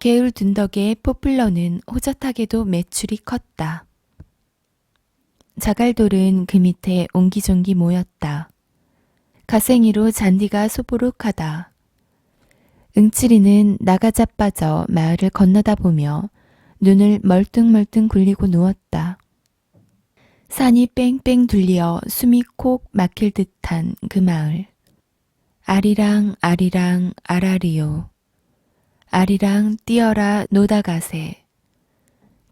게을 둔 덕에 포플러는 호젓하게도 매출이 컸다. 자갈돌은 그 밑에 옹기종기 모였다. 가생이로 잔디가 소보룩하다. 응치리는 나가 자 빠져 마을을 건너다 보며 눈을 멀뚱멀뚱 굴리고 누웠다. 산이 뺑뺑 둘려 숨이 콕 막힐 듯한 그 마을. 아리랑 아리랑 아라리요. 아리랑 뛰어라 노다가세.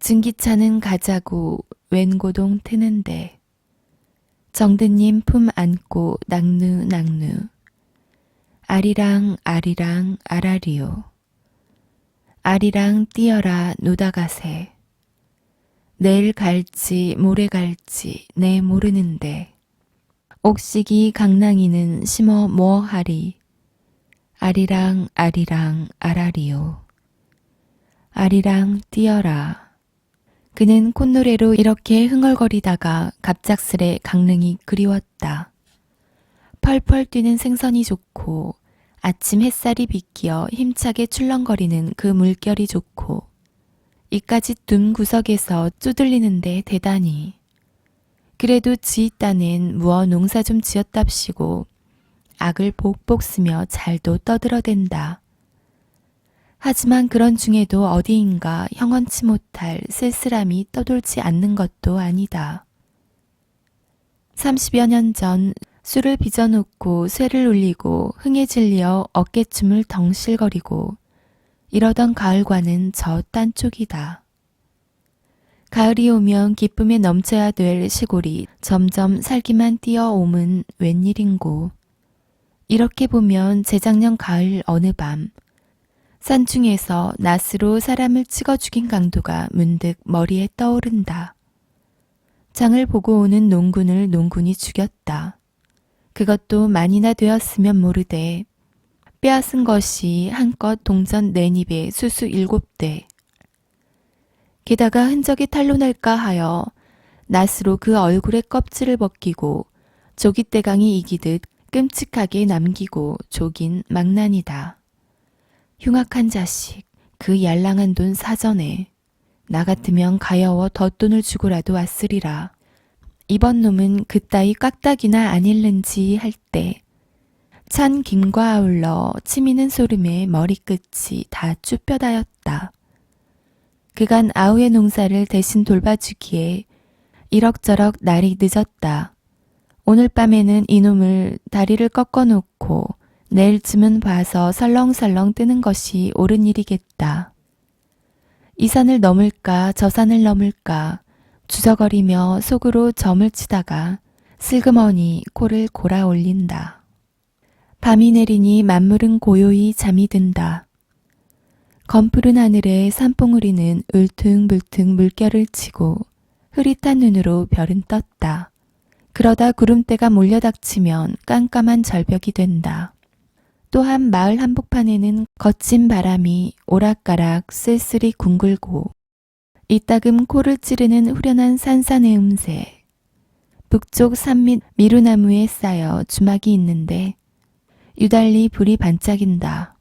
증기차는 가자고 웬고동 트는데. 정드님 품 안고 낙누 낙누. 아리랑 아리랑 아라리요. 아리랑 뛰어라 노다가세. 내일 갈지 모레 갈지 내 모르는데. 옥식이 강낭이는 심어 뭐하리. 아리랑 아리랑 아라리요. 아리랑 뛰어라. 그는 콧노래로 이렇게 흥얼거리다가 갑작스레 강릉이 그리웠다. 펄펄 뛰는 생선이 좋고 아침 햇살이 비끼어 힘차게 출렁거리는 그 물결이 좋고 이까지 둔 구석에서 쪼들리는데 대단히 그래도 딴엔 무어 농사 좀 지었답시고 악을 복복 쓰며 잘도 떠들어댄다. 하지만 그런 중에도 어디인가 형언치 못할 쓸쓸함이 떠돌지 않는 것도 아니다. 30여 년 전 술을 빚어놓고 쇠를 울리고 흥에 질려 어깨춤을 덩실거리고 이러던 가을과는 저 딴 쪽이다. 가을이 오면 기쁨에 넘쳐야 될 시골이 점점 살기만 뛰어옴은 웬일인고. 이렇게 보면 재작년 가을 어느 밤 산중에서 낫으로 사람을 찍어 죽인 강도가 문득 머리에 떠오른다. 장을 보고 오는 농군을 농군이 죽였다. 그것도 만이나 되었으면 모르되 빼앗은 것이 한껏 동전 네 입에 수수 일곱 대. 게다가 흔적이 탄로날까 하여 낫으로 그 얼굴의 껍질을 벗기고 조깃대강이 이기듯 끔찍하게 남기고 조긴 망난이다. 흉악한 자식, 그 얄랑한 돈 사전에 나 같으면 가여워 덧돈을 주고라도 왔으리라. 이번 놈은 그따위 깍딱이나 아닐는지 할 때 찬 김과 아울러 치미는 소름에 머리끝이 다 쭈뼛하였다. 그간 아우의 농사를 대신 돌봐주기에 이럭저럭 날이 늦었다. 오늘 밤에는 이놈을 다리를 꺾어 놓고 내일쯤은 봐서 설렁설렁 뜨는 것이 옳은 일이겠다. 이 산을 넘을까 저 산을 넘을까 주저거리며 속으로 점을 치다가 슬그머니 코를 골아 올린다. 밤이 내리니 만물은 고요히 잠이 든다. 검푸른 하늘에 산봉우리는 울퉁불퉁 물결을 치고 흐릿한 눈으로 별은 떴다. 그러다 구름대가 몰려닥치면 깜깜한 절벽이 된다. 또한 마을 한복판에는 거친 바람이 오락가락 쓸쓸히 둥글고 이따금 코를 찌르는 후련한 산산의 음새. 북쪽 산 밑 미루나무에 쌓여 주막이 있는데 유달리 불이 반짝인다.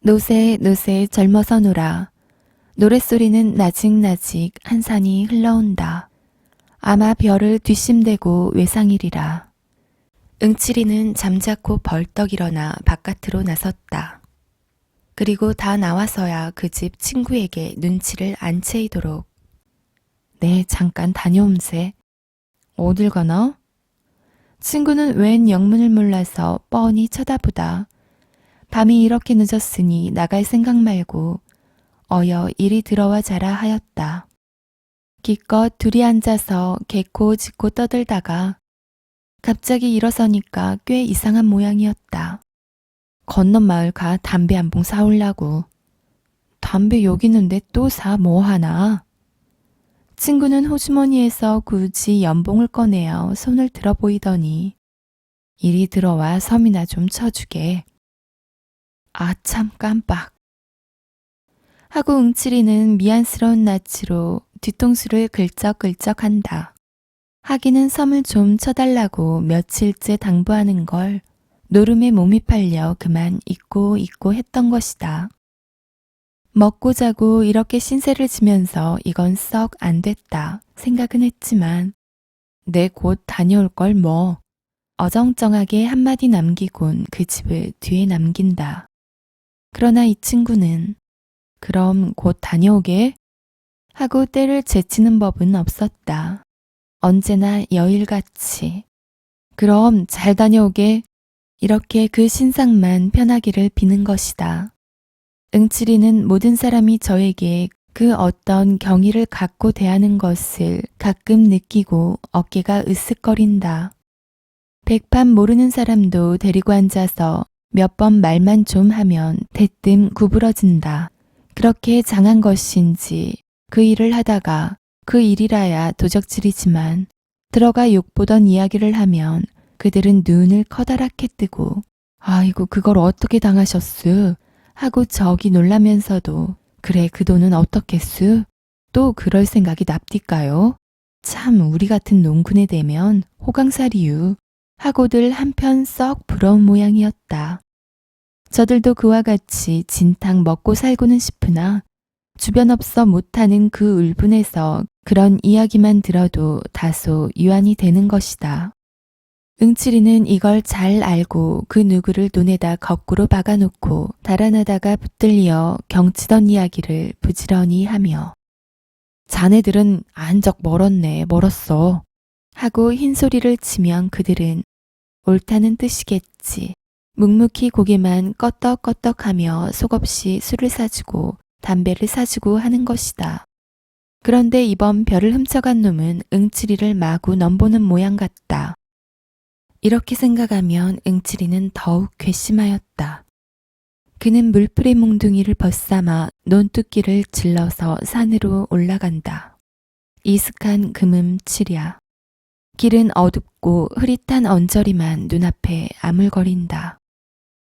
노새 노새 젊어서 놀아. 노랫소리는 나직나직 한 산이 흘러온다. 아마 별을 뒷심대고 외상이리라. 응치리는 잠자코 벌떡 일어나 바깥으로 나섰다. 그리고 다 나와서야 그 집 친구에게 눈치를 안 채이도록. 네, 잠깐 다녀옴세. 어딜 가나? 친구는 웬 영문을 몰라서 뻔히 쳐다보다. 밤이 이렇게 늦었으니 나갈 생각 말고 어여 이리 들어와 자라 하였다. 기껏 둘이 앉아서 개코 짖고 떠들다가 갑자기 일어서니까 꽤 이상한 모양이었다. 건넌 마을 가 담배 한 봉 사올라고. 담배 여기 있는데 또 사 뭐 하나? 친구는 호주머니에서 굳이 연봉을 꺼내어 손을 들어 보이더니 이리 들어와 섬이나 좀 쳐주게. 아참 깜빡. 하고 응치리는 미안스러운 낯으로 뒤통수를 긁적긁적한다. 하기는 섬을 좀 쳐달라고 며칠째 당부하는 걸 노름에 몸이 팔려 그만 잊고 잊고 했던 것이다. 먹고 자고 이렇게 신세를 지면서 이건 썩 안 됐다 생각은 했지만 내 곧 다녀올 걸 뭐. 어정쩡하게 한마디 남기곤 그 집을 뒤에 남긴다. 그러나 이 친구는 그럼 곧 다녀오게 하고 때를 제치는 법은 없었다. 언제나 여일같이 그럼 잘 다녀오게 이렇게 그 신상만 편하기를 비는 것이다. 응칠이는 모든 사람이 저에게 그 어떤 경의를 갖고 대하는 것을 가끔 느끼고 어깨가 으쓱거린다. 백판 모르는 사람도 데리고 앉아서 몇 번 말만 좀 하면 대뜸 구부러진다. 그렇게 장한 것인지 그 일을 하다가 그 일이라야 도적질이지만 들어가 욕보던 이야기를 하면 그들은 눈을 커다랗게 뜨고 아이고 그걸 어떻게 당하셨수? 하고 저기 놀라면서도 그래 그 돈은 어떻겠수? 또 그럴 생각이 납디까요? 참 우리 같은 농군에 대면 호강사리유. 하고들 한편 썩 부러운 모양이었다. 저들도 그와 같이 진탕 먹고 살고는 싶으나 주변 없어 못하는 그 울분에서 그런 이야기만 들어도 다소 유한이 되는 것이다. 응칠이는 이걸 잘 알고 그 누구를 눈에다 거꾸로 박아놓고 달아나다가 붙들려 경치던 이야기를 부지런히 하며 자네들은 안적 멀었네 멀었어 하고 흰소리를 치면 그들은 옳다는 뜻이겠지. 묵묵히 고개만 껐덕껐덕하며 속없이 술을 사주고 담배를 사주고 하는 것이다. 그런데 이번 별을 훔쳐간 놈은 응칠이를 마구 넘보는 모양 같다. 이렇게 생각하면 응칠이는 더욱 괘씸하였다. 그는 물풀의 몽둥이를 벗삼아 논두끼를 질러서 산으로 올라간다. 이슥한 금음칠야. 길은 어둡고 흐릿한 언저리만 눈앞에 아물거린다.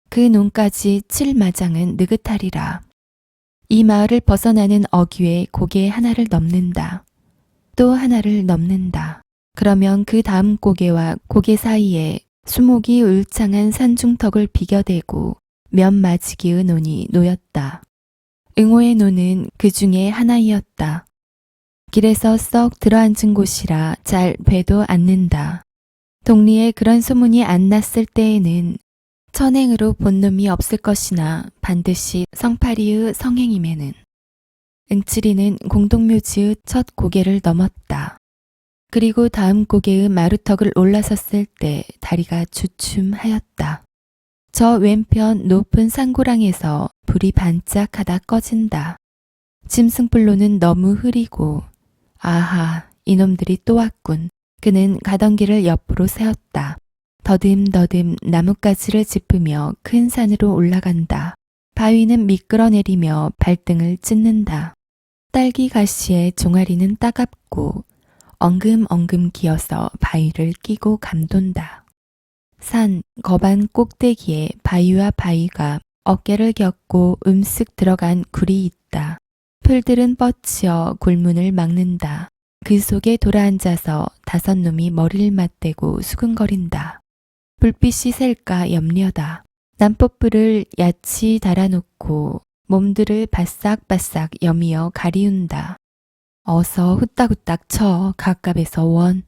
그 논까지 칠 마장은 느긋하리라. 이 마을을 벗어나는 어귀에 고개 하나를 넘는다. 또 하나를 넘는다. 그러면 그 다음 고개와 고개 사이에 수목이 울창한 산중턱을 비겨대고 면 마지기의 논이 놓였다. 응호의 논은 그 중에 하나이었다. 길에서 썩 들어앉은 곳이라 잘 배도 않는다. 동리에 그런 소문이 안 났을 때에는 천행으로 본 놈이 없을 것이나 반드시 성파리의 성행임에는 응칠이는 공동묘지의 첫 고개를 넘었다. 그리고 다음 고개의 마루턱을 올라섰을 때 다리가 주춤하였다. 저 왼편 높은 산고랑에서 불이 반짝하다 꺼진다. 짐승불로는 너무 흐리고 아하 이놈들이 또 왔군. 그는 가던 길을 옆으로 세웠다. 더듬더듬 나뭇가지를 짚으며 큰 산으로 올라간다. 바위는 미끄러내리며 발등을 찢는다. 딸기 가시에 종아리는 따갑고 엉금엉금 기어서 바위를 끼고 감돈다. 산 거반 꼭대기에 바위와 바위가 어깨를 겹고 음쓱 들어간 굴이 있다. 풀들은 뻗치어 굴문을 막는다. 그 속에 돌아앉아서 다섯 놈이 머리를 맞대고 수근거린다. 불빛이 셀까 염려다. 난뽀불을 야치 달아놓고 몸들을 바싹바싹 여미어 가리운다. 어서 후딱후딱 쳐 갑갑에서 원.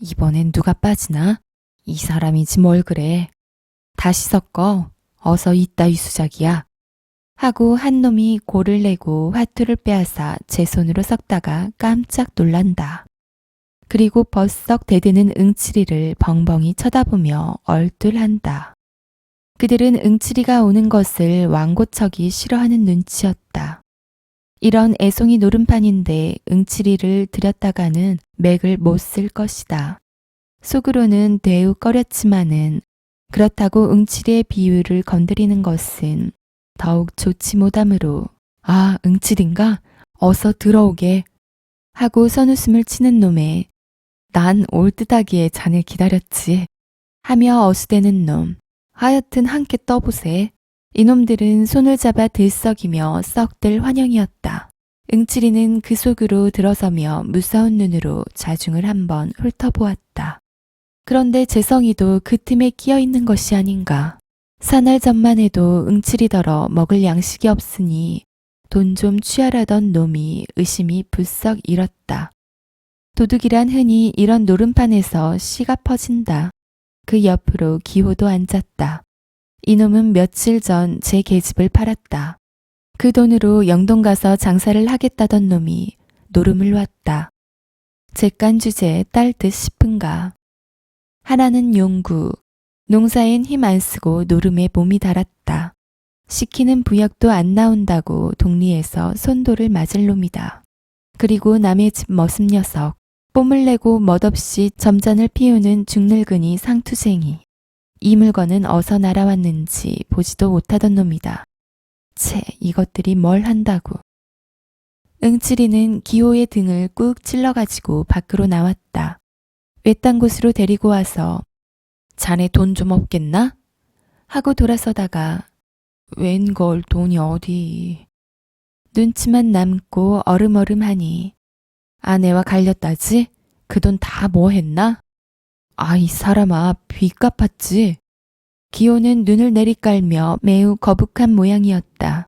이번엔 누가 빠지나? 이 사람이지 뭘 그래. 다시 섞어. 어서 이따위 수작이야. 하고 한 놈이 골을 내고 화투를 빼앗아 제 손으로 섞다가 깜짝 놀란다. 그리고 벌썩 대드는 응치리를 벙벙이 쳐다보며 얼뚤한다. 그들은 응치리가 오는 것을 왕고척이 싫어하는 눈치였다. 이런 애송이 노름판인데 응치리를 들였다가는 맥을 못 쓸 것이다. 속으로는 대우 꺼렸지만은 그렇다고 응치리의 비율을 건드리는 것은 더욱 좋지 못하므로 아 응치린가 어서 들어오게 하고 선웃음을 치는 놈에 난 올 듯하기에 자네 기다렸지 하며 어수대는 놈 하여튼 함께 떠보세 이놈들은 손을 잡아 들썩이며 썩들 환영이었다. 응치리는 그 속으로 들어서며 무서운 눈으로 자중을 한번 훑어보았다. 그런데 재성이도 그 틈에 끼어 있는 것이 아닌가. 사날 전만 해도 응칠이더러 먹을 양식이 없으니 돈 좀 취하라던 놈이 의심이 불썩 일었다. 도둑이란 흔히 이런 노름판에서 씨가 퍼진다. 그 옆으로 기호도 앉았다. 이놈은 며칠 전 제 계집을 팔았다. 그 돈으로 영동 가서 장사를 하겠다던 놈이 노름을 왔다. 제깐 주제에 딸듯 싶은가. 하나는 용구, 농사엔 힘 안 쓰고 노름에 몸이 달았다. 시키는 부역도 안 나온다고 동리에서 손도를 맞을 놈이다. 그리고 남의 집 머슴 녀석, 뽐을 내고 멋없이 점잔을 피우는 중늙은이 상투쟁이. 이 물건은 어서 날아왔는지 보지도 못하던 놈이다. 채, 이것들이 뭘 한다고. 응칠이는 기호의 등을 꾹 찔러가지고 밖으로 나왔다. 외딴 곳으로 데리고 와서 자네 돈 좀 없겠나? 하고 돌아서다가 웬걸 돈이 어디. 눈치만 남고 어름어름하니 아내와 갈렸다지? 그 돈 다 뭐 했나? 아, 이 사람아, 빚 갚았지? 기호는 눈을 내리깔며 매우 거북한 모양이었다.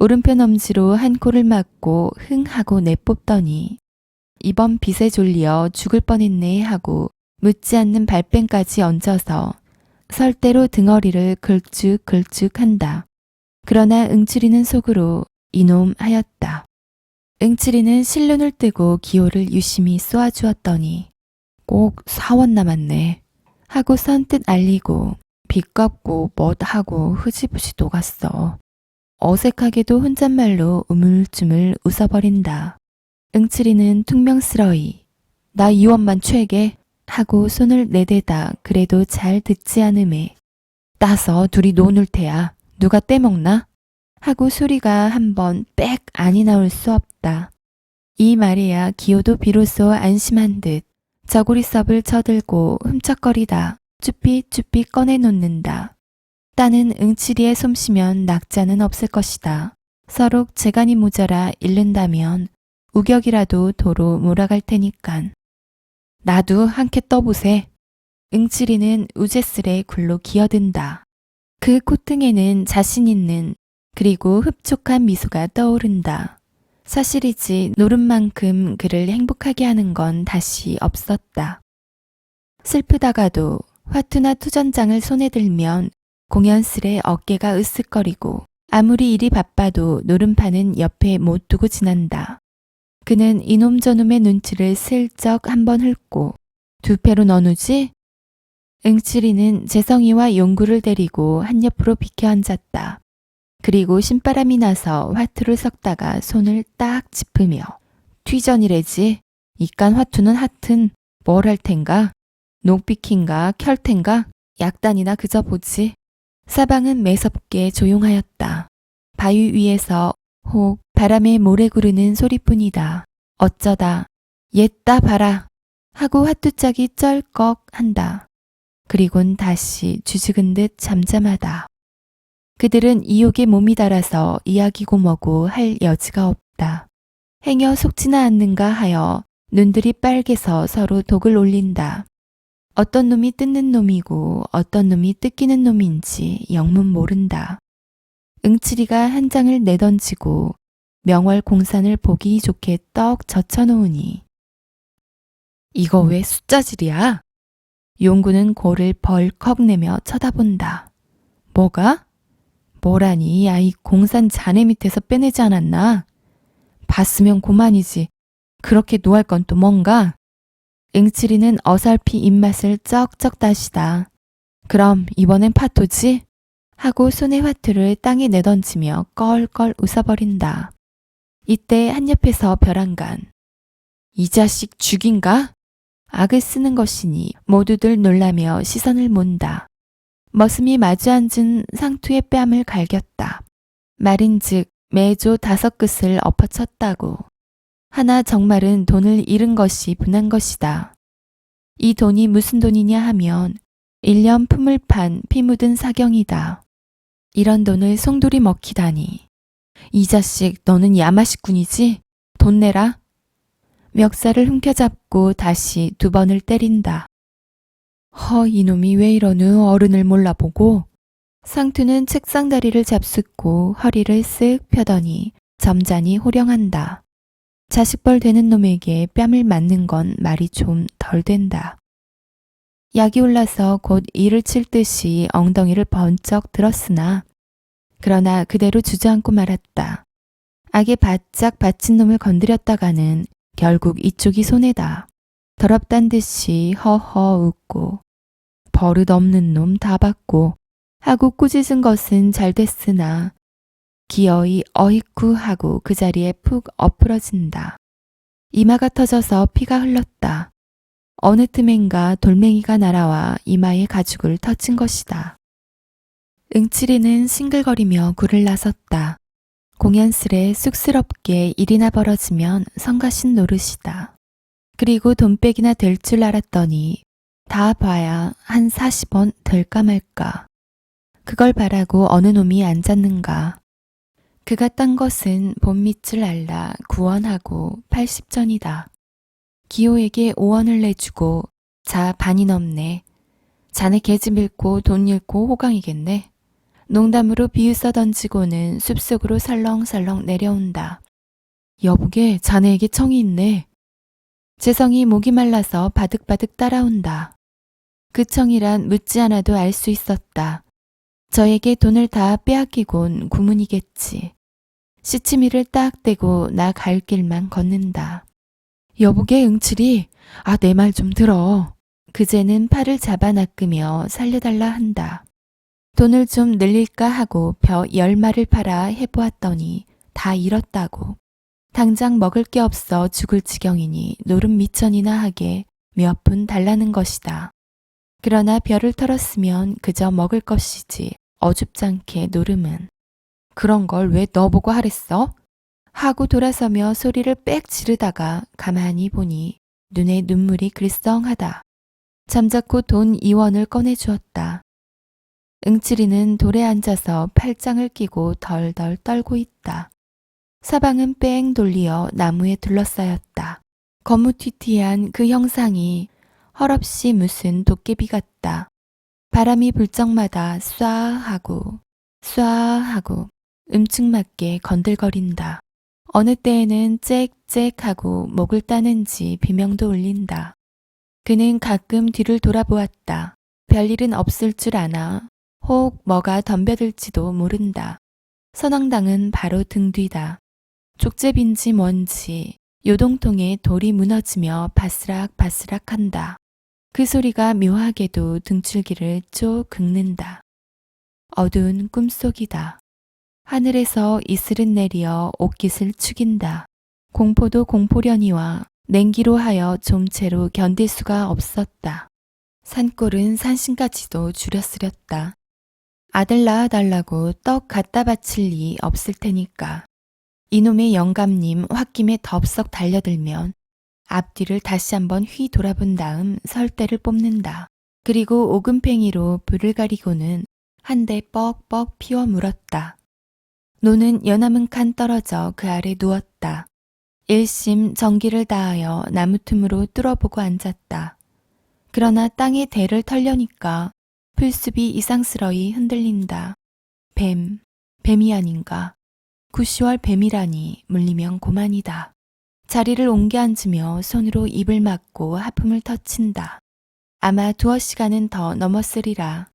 오른편 엄지로 한 코를 막고 흥 하고 내뽑더니 이번 빚에 졸려 죽을 뻔했네 하고 묻지 않는 발뺌까지 얹어서 설대로 등어리를 긁쭉긁쭉 한다. 그러나 응칠이는 속으로 이놈 하였다. 응칠이는 실눈을 뜨고 기호를 유심히 쏘아주었더니 꼭 사원 남았네 하고 선뜻 알리고 빚 갚고 뭣하고 흐지부지 녹았어. 어색하게도 혼잣말로 우물쭈물 웃어버린다. 응칠이는 퉁명스러이 나 이원만 최게 하고 손을 내대다 그래도 잘 듣지 않음에 따서 둘이 노는 테야 누가 떼먹나? 하고 소리가 한번 빽 안이 나올 수 없다. 이 말에야 기호도 비로소 안심한 듯 저고리 섭을 쳐들고 훔쩍거리다 쭈삣쭈삣 꺼내놓는다. 따는 응치리에 솜씨면 낙자는 없을 것이다. 서로 재간이 모자라 잃는다면 우격이라도 도로 몰아갈 테니깐. 나도 한 캐 떠보세. 응치리는 우제슬에 굴로 기어든다. 그 콧등에는 자신 있는 그리고 흡족한 미소가 떠오른다. 사실이지 노름 만큼 그를 행복하게 하는 건 다시 없었다. 슬프다가도 화투나 투전장을 손에 들면 공연스레 어깨가 으쓱거리고 아무리 일이 바빠도 노름판은 옆에 못 두고 지난다. 그는 이놈 저놈의 눈치를 슬쩍 한번 훑고 두 패로 너누지? 응칠이는 재성이와 용구를 데리고 한 옆으로 비켜 앉았다. 그리고 신바람이 나서 화투를 섞다가 손을 딱 짚으며 튀전이래지 이깟 화투는 하튼 뭘 할 텐가 녹비킨가 켤텐가 약단이나 그저 보지 사방은 매섭게 조용하였다. 바위 위에서 혹 바람에 모래 구르는 소리뿐이다. 어쩌다 옛다 봐라 하고 화투짝이 쩔꺽 한다. 그리곤 다시 주죽은 듯 잠잠하다. 그들은 이욕에 몸이 달아서 이야기고 뭐고 할 여지가 없다. 행여 속지나 않는가 하여 눈들이 빨개서 서로 독을 올린다. 어떤 놈이 뜯는 놈이고 어떤 놈이 뜯기는 놈인지 영문 모른다. 응치리가 한 장을 내던지고 명월 공산을 보기 좋게 떡 젖혀놓으니 이거 왜 숫자질이야? 용구는 고를 벌컥 내며 쳐다본다. 뭐가? 뭐라니, 아이 공산 자네 밑에서 빼내지 않았나? 봤으면 고만이지. 그렇게 노할 건 또 뭔가? 응치리는 어설피 입맛을 쩍쩍 다시다. 그럼 이번엔 파토지? 하고 손의 화투를 땅에 내던지며 껄껄 웃어버린다. 이때 한 옆에서 벼랑간. 이 자식 죽인가? 악을 쓰는 것이니 모두들 놀라며 시선을 몬다. 머슴이 마주 앉은 상투의 뺨을 갈겼다. 말인즉 매조 다섯 끝을 엎어쳤다고. 하나 정말은 돈을 잃은 것이 분한 것이다. 이 돈이 무슨 돈이냐 하면 1년 품을 판 피 묻은 사경이다. 이런 돈을 송돌이 먹히다니. 이 자식 너는 야마식군이지? 돈 내라. 멱살을 훔켜잡고 다시 두 번을 때린다. 허 이놈이 왜 이러누 어른을 몰라보고 상투는 책상 다리를 잡숫고 허리를 쓱 펴더니 점잖이 호령한다. 자식벌 되는 놈에게 뺨을 맞는 건 말이 좀 덜 된다. 약이 올라서 곧 이를 칠 듯이 엉덩이를 번쩍 들었으나 그러나 그대로 주저앉고 말았다. 악에 바짝 받친 놈을 건드렸다가는 결국 이쪽이 손해다. 더럽단 듯이 허허 웃고 버릇 없는 놈 다 받고 하고 꾸짖은 것은 잘 됐으나 기어이 어이쿠 하고 그 자리에 푹 엎으러진다. 이마가 터져서 피가 흘렀다. 어느 틈엔가 돌멩이가 날아와 이마에 가죽을 터친 것이다. 응칠이는 싱글거리며 굴을 나섰다. 공연스레 쑥스럽게 일이나 벌어지면 성가신 노릇이다. 그리고 돈백이나 될 줄 알았더니 다 봐야 한 40원 될까 말까. 그걸 바라고 어느 놈이 앉았는가. 그가 딴 것은 봄밑을 알라 9원하고 80전이다. 기호에게 5원을 내주고 자 반이 넘네. 자네 계집 잃고 돈 잃고 호강이겠네. 농담으로 비웃어 던지고는 숲속으로 설렁설렁 내려온다. 여보게 자네에게 청이 있네. 재성이 목이 말라서 바득바득 따라온다. 그 청이란 묻지 않아도 알 수 있었다. 저에게 돈을 다 빼앗기곤 구문이겠지. 시치미를 딱 떼고 나 갈 길만 걷는다. 여보게 응칠이 아 내 말 좀 들어. 그제는 팔을 잡아 낚으며 살려달라 한다. 돈을 좀 늘릴까 하고 벼 열 마를 팔아 해보았더니 다 잃었다고. 당장 먹을 게 없어 죽을 지경이니 노름 미천이나 하게 몇 푼 달라는 것이다. 그러나 벼를 털었으면 그저 먹을 것이지 어줍잖게 노름은. 그런 걸 왜 너보고 하랬어? 하고 돌아서며 소리를 빽 지르다가 가만히 보니 눈에 눈물이 글썽하다. 잠자코 돈 2원을 꺼내 주었다. 응칠이는 돌에 앉아서 팔짱을 끼고 덜덜 떨고 있다. 사방은 뺑 돌리어 나무에 둘러싸였다. 거무튀튀한 그 형상이 헐없이 무슨 도깨비 같다. 바람이 불 적마다 쏴 하고 쏴 하고 음측맞게 건들거린다. 어느 때에는 짹짹 하고 목을 따는지 비명도 울린다. 그는 가끔 뒤를 돌아보았다. 별일은 없을 줄 아나 혹 뭐가 덤벼들지도 모른다. 선왕당은 바로 등 뒤다. 족제빈지 뭔지 요동통에 돌이 무너지며 바스락바스락 한다. 그 소리가 묘하게도 등줄기를 쪼 긁는다. 어두운 꿈속이다. 하늘에서 이슬은 내리어 옷깃을 축인다. 공포도 공포려니와 냉기로 하여 좀채로 견딜 수가 없었다. 산골은 산신까지도 줄였으렸다. 아들 낳아달라고 떡 갖다 바칠 리 없을 테니까. 이놈의 영감님 홧김에 덥석 달려들면 앞뒤를 다시 한번 휘 돌아본 다음 설대를 뽑는다. 그리고 오금팽이로 불을 가리고는 한 대 뻑뻑 피워 물었다. 노는 연함은 칸 떨어져 그 아래 누웠다. 일심 전기를 다하여 나무 틈으로 뚫어보고 앉았다. 그러나 땅에 대를 털려니까 풀숲이 이상스러이 흔들린다. 뱀, 뱀이 아닌가. 구시월 뱀이라니 물리면 고만이다. 자리를 옮겨 앉으며 손으로 입을 막고 하품을 터친다. 아마 두어 시간은 더 넘었으리라.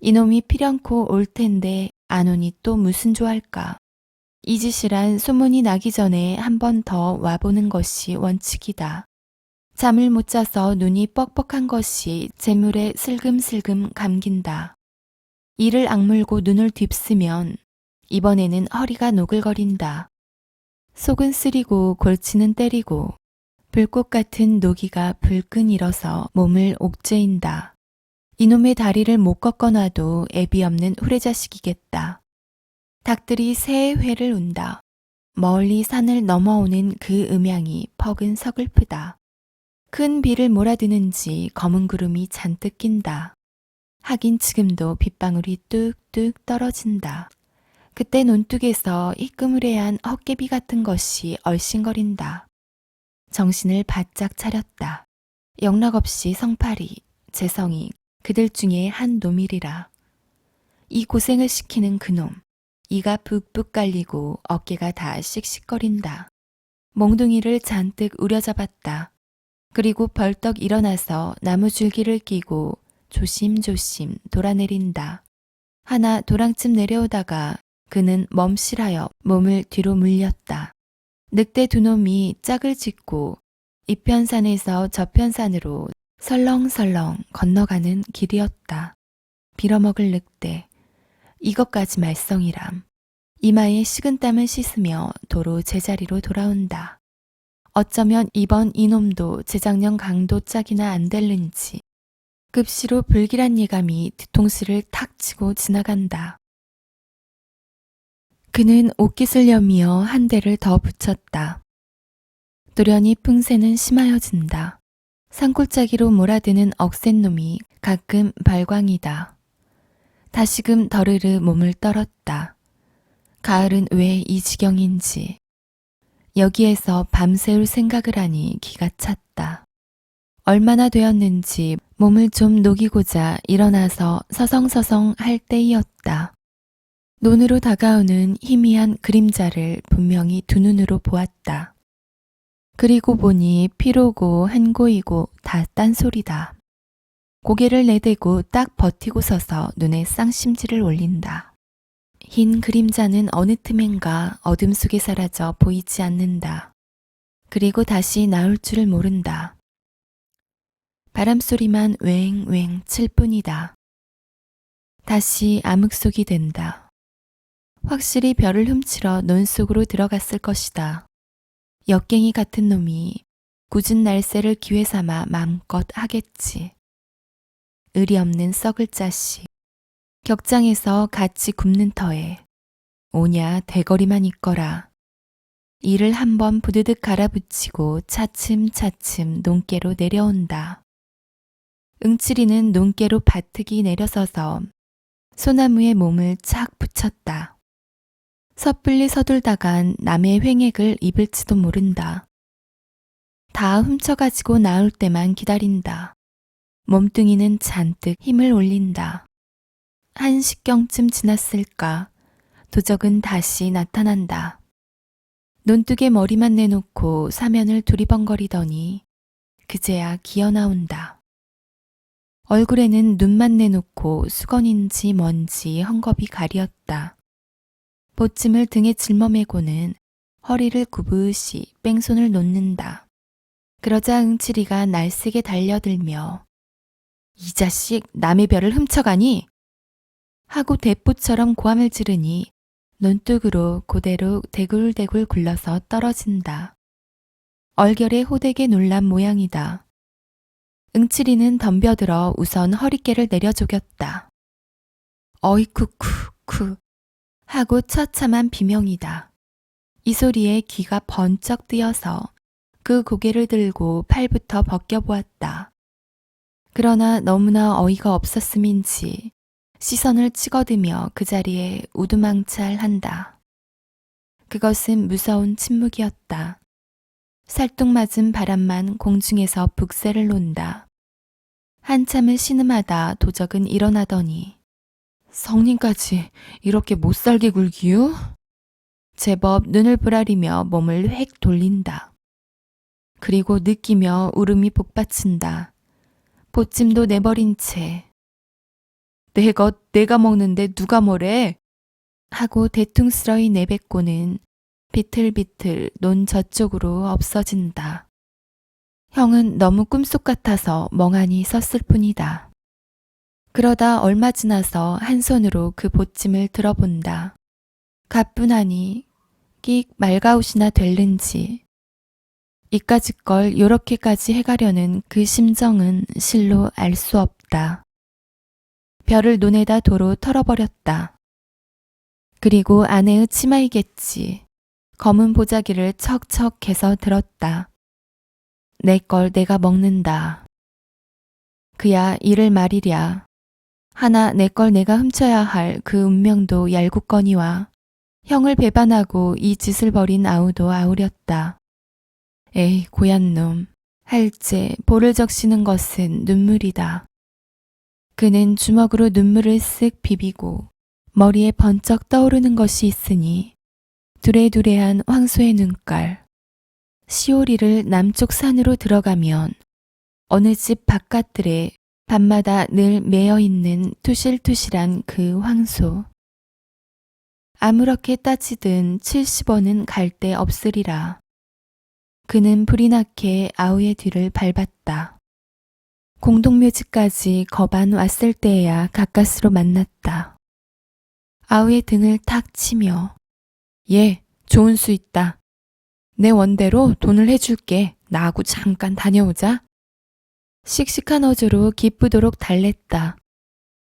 이놈이 필연코 올 텐데 안 오니 또 무슨 좋아할까. 이 짓이란 소문이 나기 전에 한 번 더 와보는 것이 원칙이다. 잠을 못 자서 눈이 뻑뻑한 것이 재물에 슬금슬금 감긴다. 이를 악물고 눈을 딥쓰면 이번에는 허리가 노글거린다. 속은 쓰리고 골치는 때리고 불꽃 같은 노기가 불끈 일어서 몸을 옥죄인다. 이놈의 다리를 못 꺾어놔도 애비 없는 후레자식이겠다. 닭들이 새의 회를 운다. 멀리 산을 넘어오는 그 음향이 퍽은 서글프다. 큰 비를 몰아드는지 검은 구름이 잔뜩 낀다. 하긴 지금도 빗방울이 뚝뚝 떨어진다. 그때 논둑에서 희끄무레한 헛개비 같은 것이 얼씬거린다. 정신을 바짝 차렸다. 영락없이 성팔이, 재성이 그들 중에 한 놈이리라. 이 고생을 시키는 그놈. 이가 북북 깔리고 어깨가 다 씩씩거린다. 몽둥이를 잔뜩 우려잡았다. 그리고 벌떡 일어나서 나무 줄기를 끼고 조심조심 돌아내린다. 하나 도랑쯤 내려오다가 그는 멈실하여 몸을 뒤로 물렸다. 늑대 두 놈이 짝을 짓고 이편산에서 저편산으로 설렁설렁 건너가는 길이었다. 빌어먹을 늑대. 이것까지 말썽이람. 이마에 식은땀을 씻으며 도로 제자리로 돌아온다. 어쩌면 이번 이놈도 재작년 강도 짝이나 안 될는지 급시로 불길한 예감이 뒤통수를 탁 치고 지나간다. 그는 옷깃을 여미어 한 대를 더 붙였다. 돌연히 풍새는 심하여진다. 산골짜기로 몰아드는 억센 놈이 가끔 발광이다. 다시금 더르르 몸을 떨었다. 가을은 왜 이 지경인지. 여기에서 밤새울 생각을 하니 기가 찼다. 얼마나 되었는지 몸을 좀 녹이고자 일어나서 서성서성 할 때이었다. 눈으로 다가오는 희미한 그림자를 분명히 두 눈으로 보았다. 그리고 보니 피로고 한고이고 다 딴소리다. 고개를 내대고 딱 버티고 서서 눈에 쌍심지를 올린다. 흰 그림자는 어느 틈엔가 어둠 속에 사라져 보이지 않는다. 그리고 다시 나올 줄을 모른다. 바람소리만 웽웽 칠 뿐이다. 다시 암흑 속이 된다. 확실히 별을 훔치러 논 속으로 들어갔을 것이다. 역갱이 같은 놈이 굳은 날새를 기회 삼아 마음껏 하겠지. 의리 없는 썩을 자식. 격장에서 같이 굽는 터에 오냐 대거리만 있거라. 이를 한번 부드득 갈아붙이고 차츰차츰 논께로 내려온다. 응치리는 논께로 바트기 내려서서 소나무에 몸을 착 붙였다. 섣불리 서둘다간 남의 횡액을 입을지도 모른다. 다 훔쳐가지고 나올 때만 기다린다. 몸뚱이는 잔뜩 힘을 올린다. 한 식경쯤 지났을까 도적은 다시 나타난다. 논둑에 머리만 내놓고 사면을 두리번거리더니 그제야 기어 나온다. 얼굴에는 눈만 내놓고 수건인지 뭔지 헝겊이 가리었다. 보찜을 등에 짊어매고는 허리를 구부시 뺑손을 놓는다. 그러자 응치리가 날쌔게 달려들며 이 자식 남의 별을 훔쳐가니? 하고 대포처럼 고함을 지르니 논둑으로 고대로 대굴대굴 굴러서 떨어진다. 얼결에 호되게 놀란 모양이다. 응치리는 덤벼들어 우선 허리깨를 내려조겼다. 어이쿠쿠쿠 하고 처참한 비명이다. 이 소리에 귀가 번쩍 뜨여서 그 고개를 들고 팔부터 벗겨보았다. 그러나 너무나 어이가 없었음인지 시선을 치거드며 그 자리에 우두망찰한다. 그것은 무서운 침묵이었다. 살뚱맞은 바람만 공중에서 북새를 논다. 한참을 신음하다 도적은 일어나더니 성님까지 이렇게 못살게 굴기요? 제법 눈을 부라리며 몸을 획 돌린다. 그리고 느끼며 울음이 복받친다. 보찜도 내버린 채 내 것 내가 먹는데 누가 뭐래? 하고 대퉁스러이 내뱉고는 비틀비틀 논 저쪽으로 없어진다. 형은 너무 꿈속 같아서 멍하니 섰을 뿐이다. 그러다 얼마 지나서 한 손으로 그 보찜을 들어본다. 가뿐하니 끽 말가웃이나 될는지 이까짓 걸 요렇게까지 해가려는 그 심정은 실로 알 수 없다. 별을 눈에다 도로 털어버렸다. 그리고 아내의 치마이겠지. 검은 보자기를 척척해서 들었다. 내 걸 내가 먹는다. 그야 이를 말이랴. 하나 내 걸 내가 훔쳐야 할 그 운명도 얄궂거니와 형을 배반하고 이 짓을 벌인 아우도 아우렸다. 에이 고얀 놈. 할제 볼을 적시는 것은 눈물이다. 그는 주먹으로 눈물을 쓱 비비고 머리에 번쩍 떠오르는 것이 있으니 두레두레한 황소의 눈깔. 시오리를 남쪽 산으로 들어가면 어느 집 바깥들에 밤마다 늘 매여 있는 투실투실한 그 황소. 아무렇게 따지든 70원은 갈 데 없으리라. 그는 불이 나게 아우의 뒤를 밟았다. 공동묘지까지 거반 왔을 때에야 가까스로 만났다. 아우의 등을 탁 치며 예, 좋은 수 있다. 내 원대로 돈을 해줄게. 나하고 잠깐 다녀오자. 씩씩한 어조로 기쁘도록 달랬다.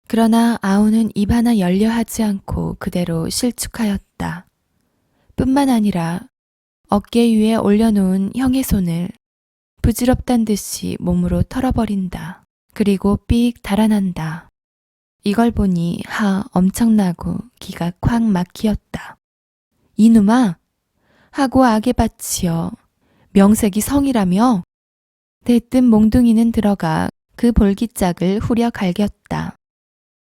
그러나 아우는 입 하나 열려 하지 않고 그대로 실축하였다. 뿐만 아니라 어깨 위에 올려놓은 형의 손을 부질없단 듯이 몸으로 털어버린다. 그리고 삑 달아난다. 이걸 보니 하 엄청나고 기가 콱 막히었다. 이놈아! 하고 악에 바치어 명색이 성이라며? 대뜸 몽둥이는 들어가 그 볼기짝을 후려 갈겼다.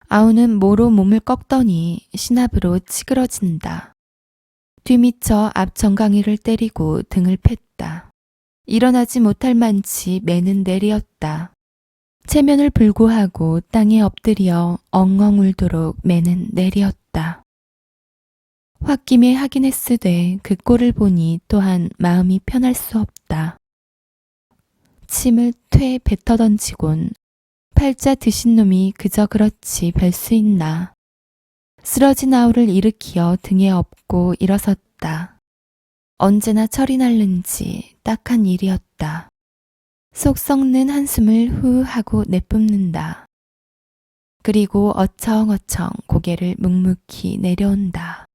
아우는 모로 몸을 꺾더니 신압으로 치그러진다. 뒤미쳐 앞 정강이를 때리고 등을 팼다. 일어나지 못할 만치 매는 내리었다. 체면을 불구하고 땅에 엎드려 엉엉 울도록 매는 내리었다. 홧김에 하긴 했으되 그 꼴을 보니 또한 마음이 편할 수 없다. 침을 퇴 뱉어 던지곤 팔자 드신 놈이 그저 그렇지 별 수 있나. 쓰러진 아우를 일으키어 등에 업고 일어섰다. 언제나 철이 날는지 딱한 일이었다. 속 썩는 한숨을 후 하고 내뿜는다. 그리고 어청어청 고개를 묵묵히 내려온다.